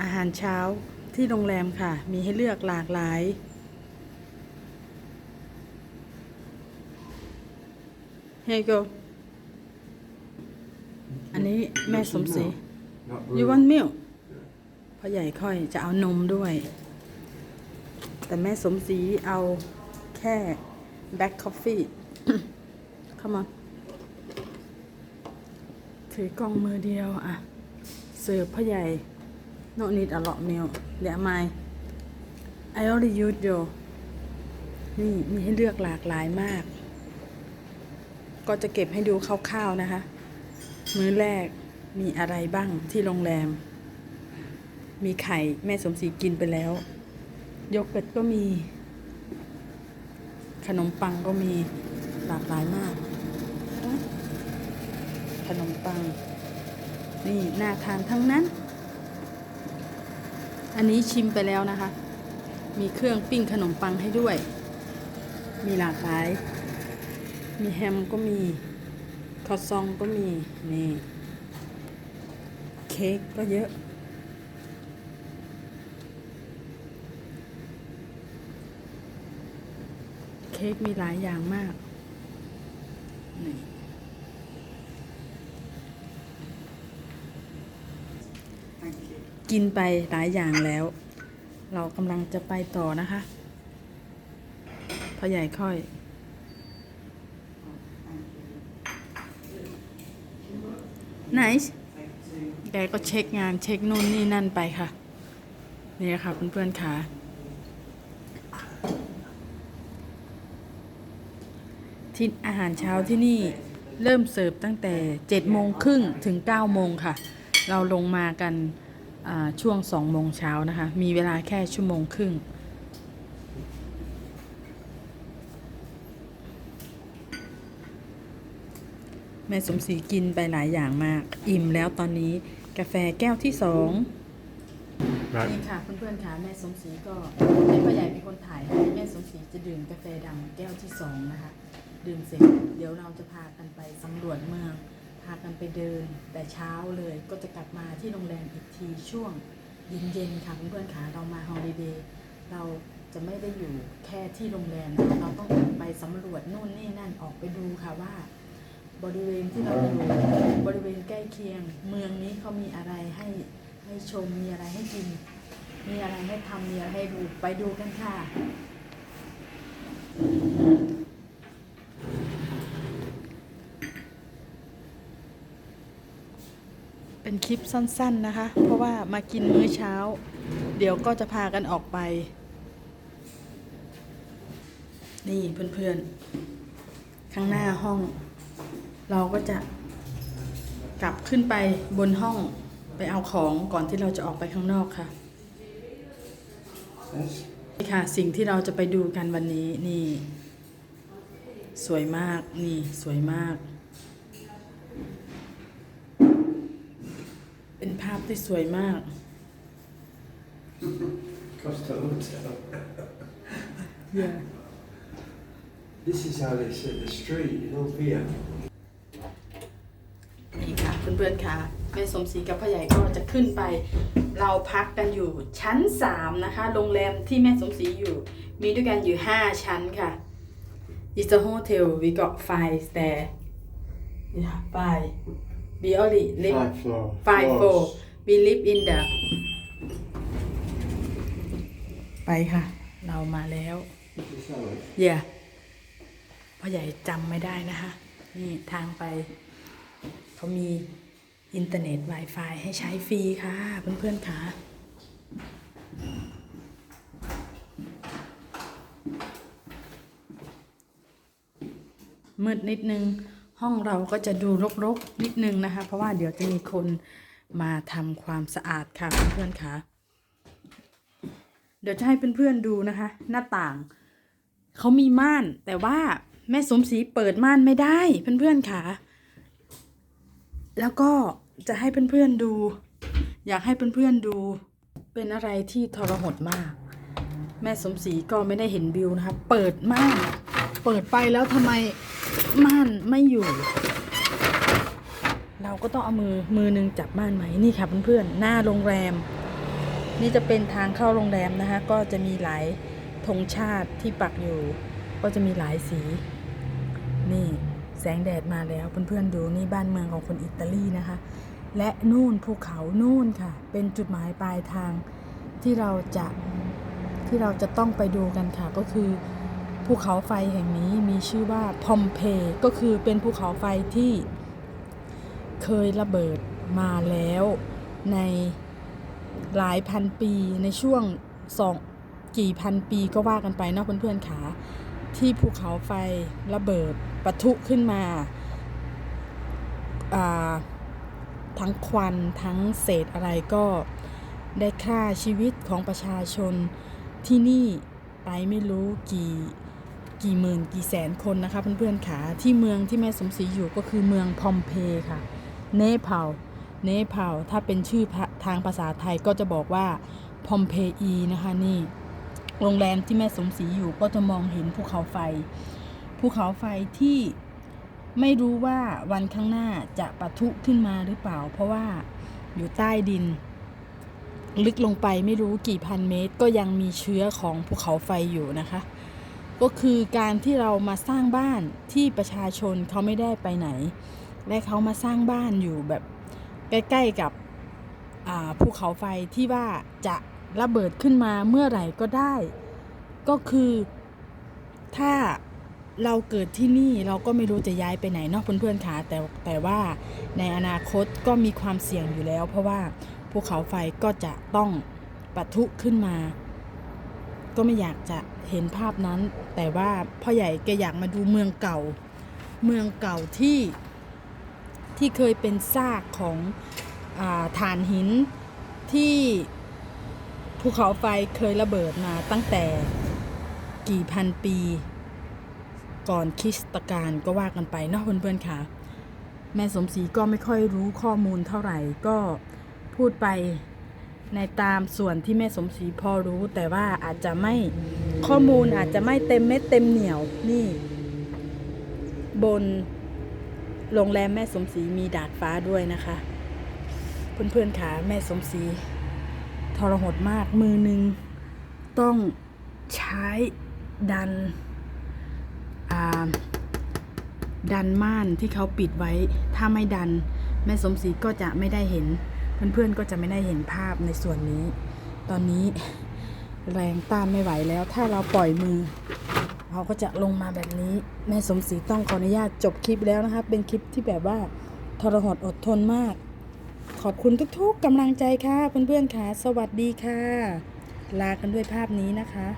อาหารเช้าที่โรงแรมค่ะ มีให้เลือกหลากหลาย Here you go อันนี้แม่สมศรี Not you brewed. want milk พ่อใหญ่ค่อยจะเอานมด้วย แต่แม่สมศรีเอาแค่ black coffee come on ถือกล้องมือเดียว อะ เสิร์ฟพ่อใหญ่ no need a lot milk เดี๋ยวไม่ I already use yo นี่มีให้เลือกหลากหลายมาก ก็จะเก็บให้ดูคร่าวๆนะคะ มื้อแรกมีอะไรบ้างที่โรงแรม มีไข่แม่สมศรีกินไปแล้ว โยเกิร์ตก็มี ขนมปังก็มีหลากหลายมาก ขนมปัง นี่น่าทานทั้งนั้น อันนี้ชิมไปแล้วนะคะ มีเครื่องปิ้งขนมปังให้ด้วย มีหลากหลาย มีแฮมก็มีคอซองก็มี นี่ เค้กก็เยอะ เค้กมีหลายอย่างมาก นี่ กินไปหลายอย่างแล้ว เรากำลังจะไปต่อนะคะพ่อใหญ่ค่อย ไหนแกก็เช็คงานเช็คนู่นนี่นั่นไปค่ะ นี่ค่ะเพื่อนๆค่ะที่อาหารเช้าที่นี่เริ่มเสิร์ฟตั้งแต่7โมงครึ่งถึง9โมงค่ะ เราลงมากัน ช่วง2โมงเช้านะคะ มีเวลาแค่ชั่วโมงครึ่ง แม่สมศรีกินไปหลายอย่างมาก อิ่มแล้วตอนนี้กาแฟแก้วที่สอง Right. นี่ค่ะเพื่อนๆค่ะแม่สมศรีก็ให้พ่อใหญ่เป็นคนถ่ายให้แม่สมศรีจะดื่มกาแฟดำแก้วที่สองนะคะ ดื่มเสร็จเดี๋ยวเราจะพากันไปสำรวจเมืองพากันไปเดิน แต่เช้าเลยก็จะกลับมาที่โรงแรมอีกทีช่วงเย็นๆค่ะเพื่อนๆค่ะเรามาฮอลิเดย์เราจะไม่ได้อยู่แค่ที่โรงแรมนะคะเราต้องออกไปสำรวจนู่นนี่นั่นออกไปดูค่ะว่า บริเวณที่เราอยู่บริเวณใกล้เคียง เมืองนี้เขามีอะไรให้ให้ชมมีอะไรให้กิน มีอะไรให้ทำมีอะไรให้ดูไปดูกันค่ะ เป็นคลิปสั้นๆนะคะ เพราะว่ามากินมื้อเช้า เดี๋ยวก็จะพากันออกไป นี่เพื่อนๆ ข้างหน้าห้อง เราก็จะกลับขึ้นไปบนห้องไปเอาของก่อนที่เราจะออกไปข้างนอกค่ะนี่ค่ะ สิ่งที่เราจะไปดูกันวันนี้นี่ สวยมากนี่สวยมากาพที่สวยมาก Costa Hotel. yeah. This is how they set the street in Ovia. นี่ค่ะเพื่อนๆค่ะแม่สมศรีกับพ่อใหญ่ก็จะขึ้นไป เราพักกันอยู่ชั้น 3 นะคะ โรงแรมที่แม่สมศรีอยู่ มีด้วยกันอยู่ 5 ชั้นค่ะ It's a hotel we got five there yeah five we only live Five floor. five four floors. we live in the ไปค่ะ เรามาแล้ว This is how it- เย่พ่อใหญ่จำไม่ได้นะคะ นี่ทางไป เขามีอินเทอร์เน็ต Wi-Fi ให้ใช้ฟรีค่ะ เพื่อนๆค่ะ มืดนิดนึง ห้องเราก็จะดูรกๆนิดนึงนะคะ เพราะว่าเดี๋ยวจะมีคนมาทำความสะอาดค่ะเพื่อนๆค่ะ เดี๋ยวจะให้เพื่อนๆดูนะคะ หน้าต่าง เขามีม่านแต่ว่าแม่สมศรีเปิดม่านไม่ได้เพื่อนๆค่ะ แล้วก็จะให้เพื่อนๆดู อยากให้เพื่อนๆดู เป็นอะไรที่ทรหดมาก แม่สมศรีก็ไม่ได้เห็นวิวนะคะ เปิดม่านเปิดไปแล้วทำไม ม่านไม่อยู่ เราก็ต้องเอามือมือหนึงจับม่านไหมนี่ค่ะเพื่อนๆหน้าโรงแรม นี่จะเป็นทางเข้าโรงแรมนะคะ ก็จะมีหลายธงชาติที่ปักอยู่ ก็จะมีหลายสี นี่แสงแดดมาแล้วเพื่อนๆดูนี่บ้านเมืองของคนอิตาลีนะคะ และนู่นภูเขานู่นค่ะ เป็นจุดหมายปลายทางที่เราจะที่เราจะต้องไปดูกันค่ะก็คือ ภูเขาไฟแห่งนี้มีชื่อว่าพอมเพก็คือเป็นภูเขาไฟที่เคยระเบิดมาแล้วในหลายพันปีในช่วงสองกี่พันปีก็ว่ากันไปเนาะเพื่อนๆขาที่ภูเขาไฟระเบิดปะทุขึ้นมาาทั้งควันทั้งเศษอะไรก็ได้ฆ่าชีวิตของประชาชนที่นี่ไปไม่รู้กี่ กี่หมื่นกี่แสนคนนะคะเพื่อนๆค่ะที่เมืองที่แม่สมศรีอยู่ก็คือเมืองพอมเพค่ะ เนเปาเนเปาถ้าเป็นชื่อทางภาษาไทยก็จะบอกว่าพอมเพอีนะคะนี่โรงแรมที่แม่สมศรีอยู่ก็จะมองเห็นภูเขาไฟ ภูเขาไฟที่ไม่รู้ว่าวันข้างหน้าจะปะทุขึ้นมาหรือเปล่า เพราะว่าอยู่ใต้ดิน ลึกลงไปไม่รู้กี่พันเมตร ก็ยังมีเชื้อของภูเขาไฟอยู่นะคะ ก็คือการที่เรามาสร้างบ้านที่ประชาชนเขาไม่ได้ไปไหน และเขามาสร้างบ้านอยู่แบบใกล้ๆกับภูเขาไฟที่ว่าจะระเบิดขึ้นมาเมื่อไหร่ก็ได้ ก็คือถ้าเราเกิดที่นี่เราก็ไม่รู้จะย้ายไปไหนเนาะเพื่อนๆค่ะแต่แต่ว่าในอนาคตก็มีความเสี่ยงอยู่แล้ว เพราะว่าภูเขาไฟก็จะต้องปะทุขึ้นมา ก็ไม่อยากจะเห็นภาพนั้น แต่ว่าพ่อใหญ่แกอยากมาดูเมืองเก่า เมืองเก่าที่ที่เคยเป็นซากของอาฐานหินที่ภูเขาไฟเคยระเบิดมาตั้งแต่กี่พันปี ก่อนคริสตกาลก็ว่ากันไปเนาะเพื่อนๆค่ะ แม่สมศรีก็ไม่ค่อยรู้ข้อมูลเท่าไหร่ก็พูดไป ในตามส่วนที่แม่สมศรีพอรู้ แต่ว่าอาจจะไม่ข้อมูลอาจจะไม่เต็มเม็ดเต็มเหนียวนี่ บนโรงแรมแม่สมศรีมีดาดฟ้าด้วยนะคะ เพื่อนๆค่ะแม่สมศรีทรหดมากมือหนึ่งต้องใช้ดันดันม่านที่เขาปิดไว้ ถ้าไม่ดัน แม่สมศรีก็จะไม่ได้เห็น เพื่อนๆก็จะไม่ได้เห็นภาพในส่วนนี้ ตอนนี้แรงต้านไม่ไหวแล้ว ถ้าเราปล่อยมือเขาก็จะลงมาแบบนี้แม่สมศรีต้องขออนุญาตจบคลิปแล้วนะคะ เป็นคลิปที่แบบว่าทรหดอดทนมาก ขอบคุณทุกๆกำลังใจค่ะเพื่อนๆค่ะ สวัสดีค่ะ ลากันด้วยภาพนี้นะคะ